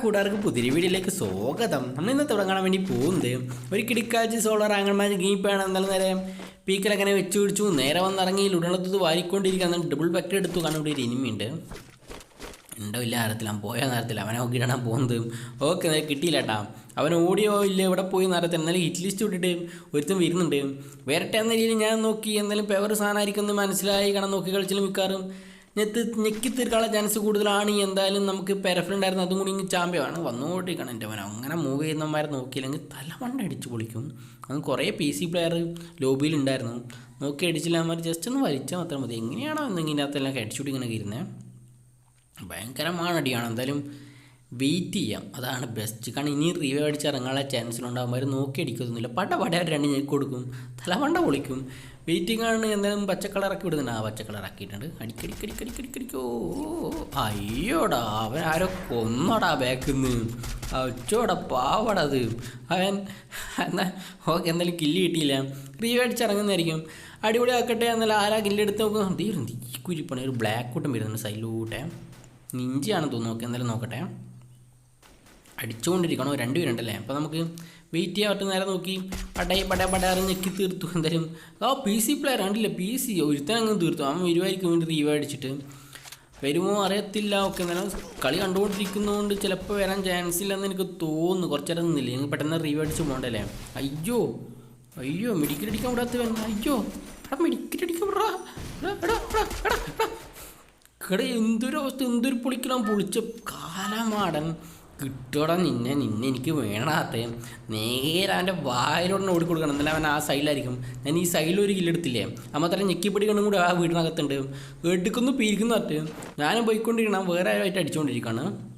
കൂടാർക്ക് പുതിരി വീഡിയോയിലേക്ക് സ്വാഗതം. നമ്മൾ ഇന്ന് തുടങ്ങാൻ വേണ്ടി പോകുന്നത് ഒരു കിടിക്കാച്ചി സോളർ ആംഗന്മാർ ഗീപ്പാണ് എന്നാലും നേരെ പീക്കലങ്ങനെ വെച്ച് പിടിച്ചു. നേരെ വന്നിറങ്ങി ഉടനത്തത് വാരിക്കൊണ്ടിരിക്കുക ഡബിൾ ബക്കറ്റ് എടുത്തു. കാരണം ഒരു ഇനിമിയുണ്ട് ഉണ്ടോ. ഇല്ല നേരത്തിൽ അവൻ പോയ നേരത്തിൽ അവനെ നോക്കിയിട്ടാണ് പോകുന്നത്. ഓക്കെ നേരെ കിട്ടിയില്ല കേട്ടാ. അവൻ ഓടിയോ ഇല്ല ഇവിടെ പോയി നേരത്തിൽ എന്നാലും ഹിറ്റ് ലിസ്റ്റ് വിട്ടിട്ട് ഒരുത്തും വരുന്നുണ്ട്. വരട്ടെ എന്ന രീതിയിൽ ഞാൻ നോക്കി. എന്തായാലും പെവർ സാധനമായിരിക്കും എന്ന് മനസ്സിലായി. കാണാൻ നോക്കി കളിച്ചാലും മിക്കാറും ഞെക്കി തീർക്കാനുള്ള ചാൻസ് കൂടുതലാണ്. എന്തായാലും നമുക്ക് പെരഫിലുണ്ടായിരുന്നു അതും കൂടി ഇങ്ങ് ചാമ്പ്യമാണ് വന്നുകൊണ്ടിരിക്കണം എന്റെ മനം. അങ്ങനെ മൂവ് ചെയ്യുന്നവന്മാരെ നോക്കിയില്ലെങ്കിൽ തലമണ്ട അടിച്ച് പൊളിക്കും. അങ്ങ് കുറേ പി സി പ്ലെയർ ലോബിയിലുണ്ടായിരുന്നു നോക്കി അടിച്ചില്ല ജസ്റ്റ് ഒന്ന് വലിച്ചാൽ മാത്രം മതി. എങ്ങനെയാണോ എന്നെങ്കിൽ അകത്തെല്ലാം ഹെഡ് ഇങ്ങനെ ഇരുന്നത് ഭയങ്കരമാണ് അടിയാണ് എന്തായാലും വെയിറ്റ് ചെയ്യാം. അതാണ് ബെസ്റ്റ് കാരണം ഇനി റിവ്യൂ അടിച്ച് ഇറങ്ങാനുള്ള ചാൻസിലുണ്ടാകുമ്പോൾ അവർ നോക്കി അടിക്കുന്നില്ല പട പട അവർ രണ്ട് ഞെക്ക് കൊടുക്കും. തലവണ്ട പൊളിക്കും. വെയിറ്റിംഗ് ആണ് എന്തായാലും പച്ച കളറാക്കി വിടുന്നുണ്ട് ആ പച്ച കളറാക്കിയിട്ടുണ്ട് അടിക്കടിക്കടിക്കടിക്കടിക്കടിക്കോ. അയ്യോടാ അവൻ ആരോ കൊന്നോടാ ബാക്കിന്ന്. അച്ചോടാ പാവടാ അത്. അവൻ എന്നാ ഓക്കെ എന്തായാലും കില്ല് കിട്ടിയില്ല. റിവ്യൂ അടിച്ച് ഇറങ്ങുന്നതായിരിക്കും അടിപൊളി ആക്കട്ടെ എന്നാലും ആരാ കില്ലെടുത്ത് നോക്കും തീരും ഈ കുരിപ്പണി ഒരു ബ്ലാക്ക് കൂട്ടം വരുന്നുണ്ട് സൈലൂട്ടെ നിഞ്ചിയാണെന്ന് തോന്നുന്നു. നോക്കി എന്തായാലും നോക്കട്ടെ. അടിച്ചുകൊണ്ടിരിക്കണോ രണ്ടുപേരുണ്ടല്ലേ അപ്പോൾ നമുക്ക് വെയിറ്റ് ചെയ്യാൻ പറ്റുന്ന നേരം നോക്കി. പടയെ പടയ പടയാറ് ഞെക്കി തീർത്തു എന്തായാലും. ആ പി സി പ്ലെയർ കണ്ടില്ല? പി സി ഒരുത്തൻ അങ്ങ് തീർത്തു. അവൻ വരുമായിരിക്കും വേണ്ടി റീവ് അടിച്ചിട്ട്. വരുമോ അറിയത്തില്ല. ഓക്കെ എന്നാലും കളി കണ്ടുകൊണ്ടിരിക്കുന്നതുകൊണ്ട് ചിലപ്പോൾ വരാൻ ചാൻസ് ഇല്ലെന്ന് എനിക്ക് തോന്നുന്നു. കുറച്ചേരം നിന്നില്ല? ഞങ്ങൾ പെട്ടെന്ന് റീവ് അടിച്ച് പോകണ്ടല്ലേ അയ്യോ അയ്യോ മെഡിക്കൽ അടിക്കാൻ വിടാത്തവൻ അയ്യോ എടാ മെഡിക്കൽ അടിക്കാൻ വിടാ. എന്തൊരു അവസ്ഥ എന്തൊരു പൊളിക്കണം പൊളിച്ച കാലമാടൻ. കിട്ടോടാ നിന്നെ നിന്നെ എനിക്ക് വേണാത്ത നേരെ അവന്റെ വായിലോടെ ഓടി കൊടുക്കണം. എന്നാലും അവൻ ആ സൈഡിലായിരിക്കും ഞാൻ ഈ സൈഡിൽ ഒരു കില്ലെടുത്തില്ലേ ആ മാത്രം ഞെക്കിപ്പിടി കണ്ടും കൂടി ആ വീടിനകത്തുണ്ട്. എടുക്കുന്നു പീരിക്കുന്നു പറ്റ് ഞാനും പോയിക്കൊണ്ടിരിക്കണം. വേറെ ആയിട്ട് അടിച്ചുകൊണ്ടിരിക്കുകയാണ്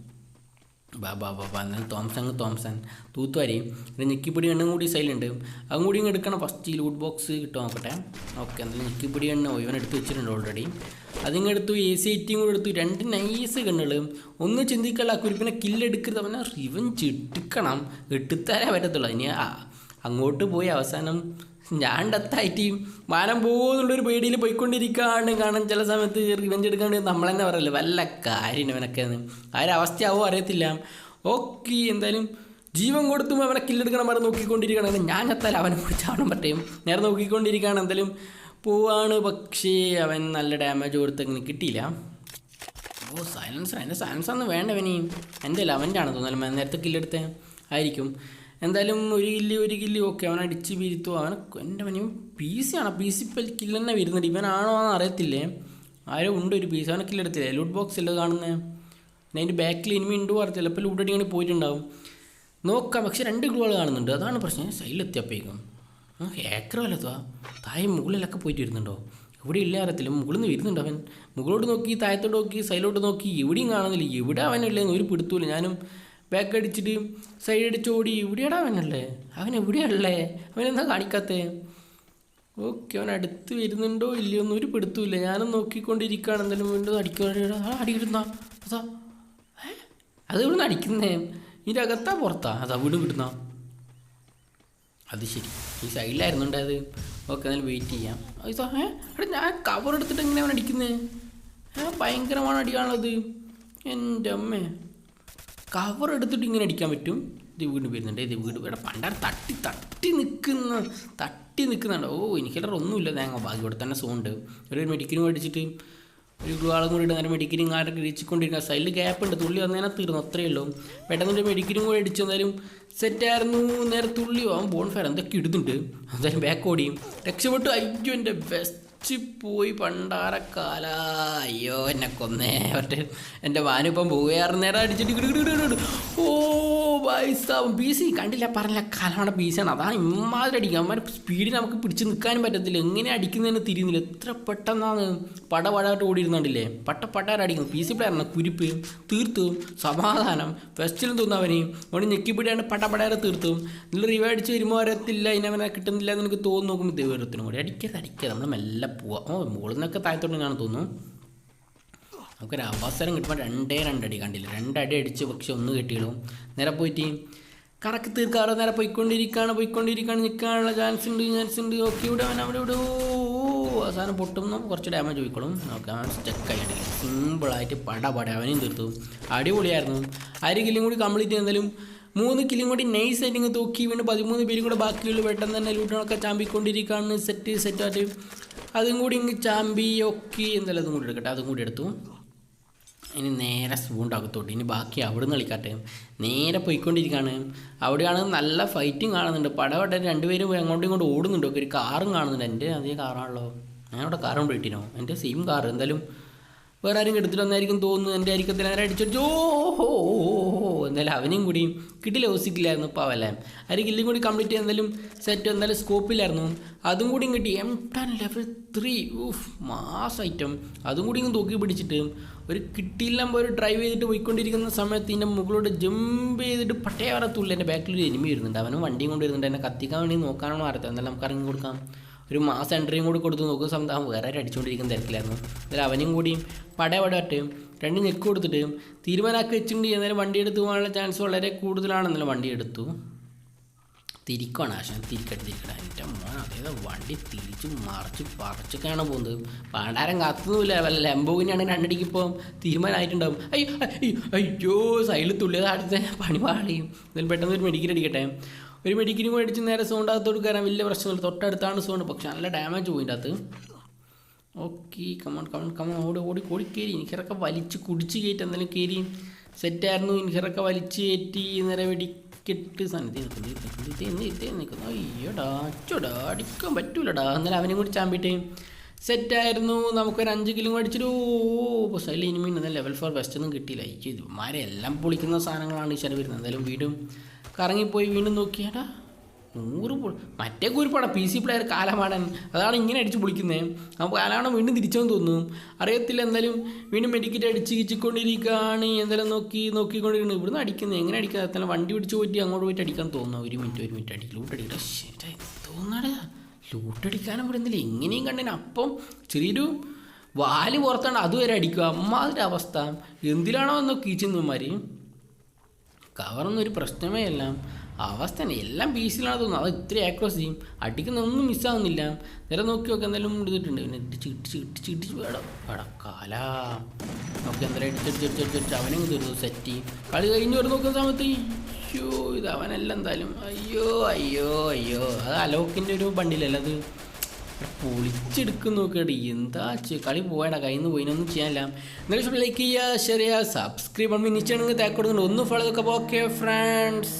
ബാ ബാ ബാ ബാ എന്നാൽ തോംസൺ തോംസൺ തൂത്തുവാരി. പിന്നെ ഞെക്കിപ്പിടി എണ്ണും കൂടി സൈലുണ്ട് അതും കൂടി എടുക്കണം. ഫസ്റ്റ് ഈ ലൂട്ട് ബോക്സ് കിട്ടും നോക്കട്ടെ. ഓക്കെ എന്തായാലും ഞെക്കിപ്പിടി എണ്ണ ഇവൻ എടുത്ത് വെച്ചിട്ടുണ്ട് ഓൾറെഡി അതിങ്ങ് എടുത്തു എ സി ഐറ്റിയും കൂടെ എടുത്തു. രണ്ട് നൈസ് കണ്ണുകൾ ഒന്ന് ചിന്തിക്കല്ല കുരിപ്പിനെ കില്ലെടുക്കരുത് അവനെ റിവൻ ചിട്ടിക്കണം എടുത്താലേ പറ്റത്തുള്ളൂ. ഇനി അങ്ങോട്ട് പോയി അവസാനം ഞാൻ ഡെത്തായിട്ടും മാനം പോകുന്നുള്ളൊരു പേടിയിൽ പോയിക്കൊണ്ടിരിക്കുകയാണ്. കാരണം ചില സമയത്ത് റിവെഞ്ച് എടുക്കാണ്ട് നമ്മൾ തന്നെ പറയല്ലോ വല്ല കാര്യം അവനൊക്കെ ആരവസ്ഥയാവോ അറിയത്തില്ല. ഓക്കെ എന്തായാലും ജീവൻ കൊടുത്തും അവനെ കില്ലെടുക്കണം പറഞ്ഞ് നോക്കിക്കൊണ്ടിരിക്കുകയാണ്. ഞാൻ എത്താൽ അവനെ കുറിച്ചാണ് പറ്റയും നേരെ നോക്കിക്കൊണ്ടിരിക്കുകയാണ്. എന്തായാലും പോവാണ്. പക്ഷേ അവൻ നല്ല ഡാമേജ് കൊടുത്തെങ്ങനെ കിട്ടിയില്ല. ഓ സൈലൻസ് അതിന്റെ സയൻസ് ഒന്നും വേണ്ടവനി. എന്റെ ആണെന്ന് ആണ് തോന്നുന്നത് നേരത്തെ കില്ലെടുത്തേ ആയിരിക്കും. എന്തായാലും ഒരു കില്ലി ഒരു കില്ലി ഓക്കെ അവൻ അടിച്ച് വീഴ്ത്തു. അവൻ എന്റെ അവനും പി സി ആണ്. പി സി ഇപ്പം കില്ല് തന്നെ വരുന്നുണ്ട്. ഇവനാണോ എന്ന് അറിയത്തില്ലേ? ആരോ ഉണ്ട് ഒരു പി സി അവനെ കില്ലെടുത്തില്ലേ ലൂട്ട് ബോക്സ് ഇല്ല കാണുന്നത് പിന്നെ അതിന്റെ ബാക്കിൽ ഇനിമി ഉണ്ട് അറിയത്തില്ല ചിലപ്പോൾ ലൂട്ട് അടിക്കാൻ പോയിട്ടുണ്ടാവും. നോക്കാം. പക്ഷെ രണ്ട് ഗ്ലൂകൾ കാണുന്നുണ്ട്. അതാണ് പ്രശ്നം. സൈഡിലെത്തിയപ്പോഴേക്കും ആ ഹേക്കറോ അല്ലത്താ താഴെ മുകളിലൊക്കെ പോയിട്ട് വരുന്നുണ്ടോ? ഇവിടെ ഇല്ല അറിയത്തില്ല. മുകളിൽ നിന്ന് വരുന്നുണ്ട് അവൻ. മുകളോട്ട് നോക്കി താഴത്തോട്ട് നോക്കി സൈഡിലോട്ട് നോക്കി. എവിടെയും കാണുന്നില്ല. എവിടെ അവനില്ലെന്ന് ഒരു പിടുത്തൂല ഞാനും ബാക്ക് അടിച്ചിട്ട് സൈഡ് അടിച്ച് ഓടി ഇവിടെയാടാ അവനല്ലേ? അവൻ എവിടെയാണല്ലേ? അവനെന്താ കാണിക്കാത്തേ? ഓക്കെ അവൻ അടുത്ത് വരുന്നുണ്ടോ? ഇല്ലയോ? ഒന്നും ഒരു പിടുത്തൂല്ല ഞാനും നോക്കിക്കൊണ്ടിരിക്കുകയാണ്. എന്തായാലും വീണ്ടും അടിക്കുക ആ അതാ. ഏ? അത് ഇവിടുന്ന് അടിക്കുന്നേ? ഇതിന്റെ അകത്താ പുറത്താ? അതാ വീണ്ടും കിട്ടുന്ന അത് ശരി. ഈ സൈഡിലായിരുന്നു ഉണ്ടായത് ഓക്കെ എന്നാലും വെയിറ്റ് ചെയ്യാം. അതാ ഏ? എടാ ഞാൻ കവർ എടുത്തിട്ട് എങ്ങനെയാണ് അവൻ അടിക്കുന്നത് ഭയങ്കരമാണ് അടിയാണുള്ളത് എന്റെ അമ്മേ. കവർ എടുത്തിട്ട് ഇങ്ങനെ അടിക്കാൻ പറ്റും? ഇത് വീണ്ടും വരുന്നുണ്ട് ഇത് വീട് ഇവിടെ പണ്ടാണ് തട്ടി തട്ടി നിൽക്കുന്ന തട്ടി നിൽക്കുന്നുണ്ട് ഓ എനിക്ക് എനിക്കല്ലറ ഒന്നുമില്ല. തേങ്ങ ബാക്കി ഇവിടെ തന്നെ സോണ്ട്. ഒരു മെഡിക്കലും അടിച്ചിട്ട് ഒരു ഗ്ലൂ ആളും കൂടി ഇട്ട് നേരം മെഡിക്കലും ആരൊക്കെ ഇടിച്ചുകൊണ്ടിരിക്കുക സൈഡിൽ ഗ്യാപ്പ് ഉണ്ട്. തുള്ളി വന്നതിനെ തീർന്നു. അത്രയേ ഉള്ളൂ. പെട്ടെന്ന് ഒരു മെഡിക്കലും കൂടി അടിച്ചു എന്നാലും സെറ്റായിരുന്നു നേരെ തുള്ളി. അവൻ ബോൺ ഫയർ എന്തൊക്കെ ഇടുന്നുണ്ട്. എന്തായാലും ബാക്ക് ഓടിയും രക്ഷപ്പെട്ടു. അയ്യോ എന്റെ ബെസ്റ്റ് പോയി പണ്ടാരക്കാല. അയ്യോ എന്നെ കൊന്നേ. മറ്റേ എന്റെ വാനിപ്പം പോവുകയാറ് നേരം അടിച്ചിട്ട്. ഓ വയസ്സാവും. ബി സി കണ്ടില്ല പറഞ്ഞില്ല കാലമാണ് ബി സി ആണ്. അതാണ് ഇമ്മാതിരി അടിക്കുക. അമ്മ സ്പീഡിൽ നമുക്ക് പിടിച്ച് നിൽക്കാനും പറ്റത്തില്ല. എങ്ങനെ അടിക്കുന്നതിന് തിരിയുന്നില്ല. എത്ര പെട്ടെന്നാണ് പട പടായിട്ട് ഓടിയിരുന്നുണ്ടല്ലേ പട്ട പട്ടാര അടിക്കുന്നു പി സി പ്ലെയറാണ് കുരിപ്പ് തീർത്തു സമാധാനം. ഫെസ്റ്റിലും തോന്നുന്നവനെയും അവന്. ഞെക്കിപ്പിടിയാണ് പട്ട പടയാറെ തീർത്തു. നിങ്ങൾ റിവ അടിച്ച് വരുമ്പോൾ അറിയത്തില്ല ഇനവനെ കിട്ടുന്നില്ല എന്ന് എനിക്ക് തോന്നുന്നു. നോക്കുമ്പോൾ ദൈവത്തിനും കൂടി അടിക്കരുത് അടിക്കരുത്. നമ്മൾ മെല്ലെ പോവാം. ഓ മുകളിൽ നിന്നൊക്കെ താഴത്തോട്ട് തോന്നുന്നു. നമുക്കൊരു അവസരം കിട്ടുമ്പോൾ രണ്ടേ രണ്ടടി കണ്ടില്ല? രണ്ടടി അടിച്ച് പക്ഷെ ഒന്ന് കിട്ടിയുള്ളൂ നേരെ പോയിട്ട് കറക്ക് തീർക്കാറോ നേരെ പോയിക്കൊണ്ടിരിക്കുകയാണ് പോയിക്കൊണ്ടിരിക്കുകയാണ് നിൽക്കാനുള്ള ചാൻസ് ഉണ്ട് ചാൻസ് ഉണ്ട്. ഓക്കെ ഇവിടെ അവൻ അവിടെ ഇവിടെ. അവസാനം പൊട്ടുന്നു. കുറച്ച് ഡാമേജ് പോയിക്കോളും ഓക്കെ അവൻ സ്റ്റക്ക് ആയിട്ട് സിമ്പിളായിട്ട് പട പട അവനെയും തീർത്തു. അടിപൊളിയായിരുന്നു. ആര് കില്ലും കൂടി കംപ്ലീറ്റ് ചെയ്താലും മൂന്ന് കിലും കൂടി നൈസ് ആയിട്ട് തൂക്കി വീണ്ടും പതിമൂന്ന് പേരും കൂടെ ബാക്കിയുള്ള പെട്ടെന്ന് തന്നെ ലൂട്ടണൊക്കെ ചാമ്പിക്കൊണ്ടിരിക്കുകയാണ്. സെറ്റ് സെറ്റായിട്ട് അതും കൂടി ഇങ്ങ് ചാമ്പി. ഒക്കെ എന്തായാലും അതും കൂടി എടുക്കട്ടെ. അതും കൂടി എടുത്തു. ഇനി നേരെ സൂണ്ട് അകത്തോട്ട് ഇനി ബാക്കി അവിടെ നിന്ന് കളിക്കാട്ടെ നേരെ പോയിക്കൊണ്ടിരിക്കുകയാണ് അവിടെയാണ് നല്ല ഫൈറ്റും കാണുന്നുണ്ട്. പടവട്ടെ രണ്ടുപേരും അങ്ങോട്ടും ഇങ്ങോട്ടും ഓടുന്നുണ്ട്. ഒരു കാറും കാണുന്നുണ്ട്. എന്റെ അതേ കാറാണല്ലോ. ഞാൻ അവിടെ കാർ കൊണ്ട് ഇട്ടിനോ എന്റെ സെയിം കാർ എന്തായാലും വേറെ ആരും എടുത്തിട്ട് വന്നായിരിക്കും തോന്നുന്നു. എന്റെ ആയിരിക്കത്തിൽ നേരെ അടിച്ചു ഓഹോ എന്തായാലും അവനെയും കൂടി കിട്ടില്ല. ഓസിക്കില്ലായിരുന്നു ഇപ്പോൾ അവല്ലേ ആര് കില്ലും കൂടി കംപ്ലീറ്റ് ചെയ്യാൻ എന്തായാലും സെറ്റ് എന്തായാലും സ്കോപ്പില്ലായിരുന്നു അതും കൂടി കിട്ടി. M ten level three oof mass item അതും കൂടി ഇങ്ങ് തൂക്കി പിടിച്ചിട്ട് ഒരു കിട്ടിയില്ലാകുമ്പോൾ ഒരു ഡ്രൈവ് ചെയ്തിട്ട് പോയിക്കൊണ്ടിരിക്കുന്ന സമയത്ത് ഇതിന്റെ മുകളിലോട്ട് ജമ്പ് ചെയ്തിട്ട് പട്ടയ തുള്ളി എന്റെ ബാക്കിൽ ഒരു എനിമി വരുന്നുണ്ട്. അവനും വണ്ടിയും കൊണ്ട് വരുന്നുണ്ട്. എന്നെ കത്തിക്കാൻ വേണ്ടി നോക്കാനാണോ അറിയാം എന്നാലും നമുക്ക് ഇറങ്ങി കൊടുക്കാം. ഒരു മാസ് എൻട്രിയും കൂടി കൊടുത്ത്. നോക്കുന്ന സമയത്ത് അവൻ വേറെ അടിച്ചുകൊണ്ടിരിക്കുന്ന തിരക്കിലായിരുന്നു. എന്നാലും അവനും കൂടി പടയ പടയട്ടെ രണ്ട് ഞെക്ക് കൊടുത്തിട്ട് തീരുമാനമാക്കി വെച്ചിട്ടുണ്ട്. എന്നാലും വണ്ടി എടുത്ത് പോകാനുള്ള ചാൻസ് വളരെ കൂടുതലാണെന്നാലും വണ്ടി എടുത്തു. തിരിക്കണം. ആശാൻ തിരിക്കട്ടെ തിരിക്കട്ടെ. എന്റെ മോൻ അതായത് വണ്ടി തിരിച്ച് മറിച്ച് പറിച്ചൊക്കെയാണ് പോകുന്നത്. പാണ്ടാരം കത്തുന്നില്ല. വല്ല ലംബോഗിനാണ് രണ്ടടിക്ക് ഇപ്പം തീരുമാനമായിട്ടുണ്ടാവും. അയ്യോ അയ്യോ സൈഡിൽ തുള്ളിയത് അടുത്ത പണി പാളിയും. എന്നാലും പെട്ടെന്ന് ഒരു മെഡിക്കൽ അടിക്കട്ടെ. ഒരു മെഡിക്കലും കൂടി അടിച്ച് നേരെ സൗണ്ട് അകത്തോട്ട് കയറാൻ വലിയ പ്രശ്നമില്ല. തൊട്ടടുത്താണ് സോണ്ട് പക്ഷെ നല്ല ഡാമേജ് പോയിന്റെ അകത്ത്. ഓക്കെ കമൺ കമൺ കമൺ ഓടി ഓടി ഓടി കയറി എനിക്കിറക്കെ വലിച്ച് കുടിച്ച് കയറ്റി എന്തെങ്കിലും കയറി സെറ്റായിരുന്നു എനിക്കിറക്കെ വലിച്ച് കയറ്റി നേരെ വെടിക്കെട്ട് സന്നിധി നിൽക്കുന്നു ഇത് നിൽക്കുന്നു ഇത് എന്ന് ഇത് നിൽക്കുന്നു. അയ്യോടാ അച്ചോടാ അടിക്കാൻ പറ്റൂലടാ. എന്നാലും അവനെയും കൂടി ചാമ്പിട്ട് സെറ്റായിരുന്നു നമുക്കൊരു അഞ്ച് കിലോ അടിച്ചിട്ട് ഓ സൈഡിൽ ഇനിമി എന്നാൽ ലെവൽ ഫോർ ബെസ്റ്റ് ഒന്നും കിട്ടിയില്ല. ഇവന്മാരെ എല്ലാം പൊളിക്കുന്ന സാധനങ്ങളാണ് ഈ ചില വരുന്നത്. എന്തായാലും വീണ്ടും കറങ്ങിപ്പോയി വീണ്ടും നോക്കിയാടാ. നൂറ് മറ്റേ കുരിപ്പാടാ പി സി പ്ലെയർ കാലമാടൻ. അതാണ് ഇങ്ങനെ അടിച്ച് പൊളിക്കുന്നത് അപ്പോൾ കാലമാടൻ വീണ്ടും തിരിച്ചെന്ന് തോന്നുന്നു. അറിയത്തില്ല എന്തായാലും വീണ്ടും മെഡിക്കറ്റ് അടിച്ച് കിച്ചിക്കൊണ്ടിരിക്കുകയാണ് എന്തായാലും നോക്കി നോക്കിക്കൊണ്ടിരിക്കുന്നത് ഇവിടുന്ന് അടിക്കുന്നത് എങ്ങനെ അടിക്കുന്നത് അത്തന്നെ വണ്ടി പിടിച്ച് പോയിട്ട് അങ്ങോട്ട് പോയിട്ട് അടിക്കാൻ തോന്നുന്നു. ഒരു മിനിറ്റ് ഒരു മിനിറ്റ്. അടിക്കും ലൂട്ട് അടിക്കട്ടെ തോന്നാട ലൂട്ട് അടിക്കാനും പറയുന്നില്ല എങ്ങനെയും കണ്ടതിന് അപ്പം ചെറിയൊരു വാൽ പുറത്താണ് അതുവരെ അടിക്കുക. അമ്മാതിരി അവസ്ഥ. എന്തിലാണോ എന്നോ കവറൊന്നും ഒരു പ്രശ്നമേ അല്ല. അവസ്ഥ തന്നെ. എല്ലാം പീസിലാണ് തോന്നുന്നത് അത് ഇത്ര ചെയ്യും. അടിക്കുന്ന ഒന്നും മിസ്സാവുന്നില്ല നേരെ നോക്കി നോക്കി എന്തായാലും എടുത്തിട്ടുണ്ട് പിന്നെ ഇടിച്ച് ഇടിച്ച് ഇടിച്ച് ഇടിച്ച് വേണം വേടാ കാല. നോക്കി എന്തായാലും ഇടിച്ചടിച്ച് അടിച്ച് അടിച്ച് അവനും തീർന്നു. സെറ്റ് കളി കഴിഞ്ഞ് വരും നോക്കുന്ന സമയത്ത് അയ്യോ ഇത് അവനല്ല എന്തായാലും. അയ്യോ അയ്യോ അയ്യോ. അത് അലോക്കിന്റെ ഒരു ബണ്ടിലല്ല അത്? പൊളിച്ചെടുക്കുന്നു നോക്കിയിട്ട് എന്താ കളി പോയടാ. കയ്യിൽ നിന്ന് പോയിനൊന്നും ചെയ്യാനില്ല. എന്നാലും ലൈക്ക് ചെയ്യുക ഷെയർ ചെയ്യുക സബ്സ്ക്രൈബ് നമ്മൾ നിശ്ചയമാണെങ്കിൽ തേക്ക് കൊടുക്കുന്നുണ്ട് ഒന്ന് ഫോളോ ഓക്കെ ഫ്രണ്ട്സ്